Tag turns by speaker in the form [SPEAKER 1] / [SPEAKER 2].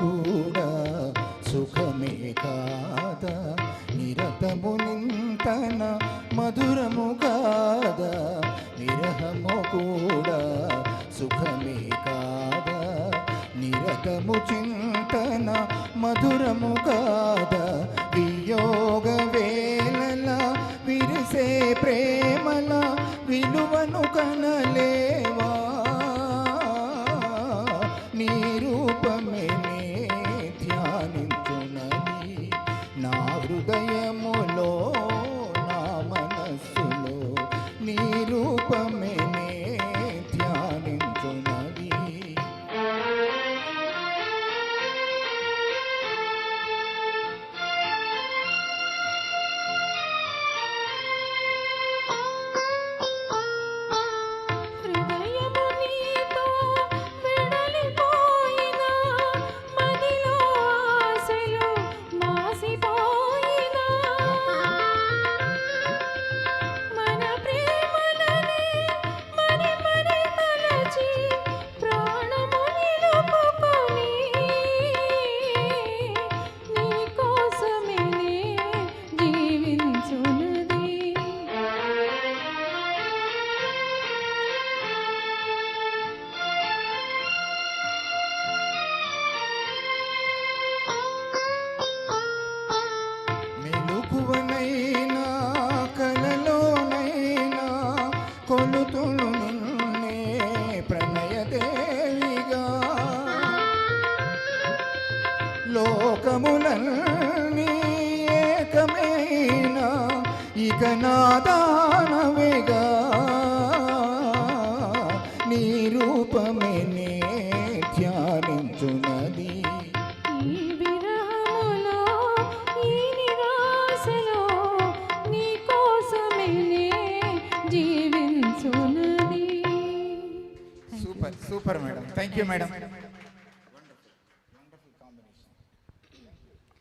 [SPEAKER 1] కూడా సుఖమే కాదా? నిరతము నింతన మధురము కాదా? నిరహము కూడా సుఖమే కాదా? నిరతము చింతన మధురము కాదా? వియోగ వేళల విరిసే ప్రేమల విలువను కనలేవా? నీరు లోకములన్నీ ఏకమైనా? ఇక నాదానవిగా నీ రూపమే నే ధ్యానించునది.
[SPEAKER 2] ఈ విరహములో ఈ నిరాశలో నీ కోసమే జీవించున్నది
[SPEAKER 1] super super madam. Thank you madam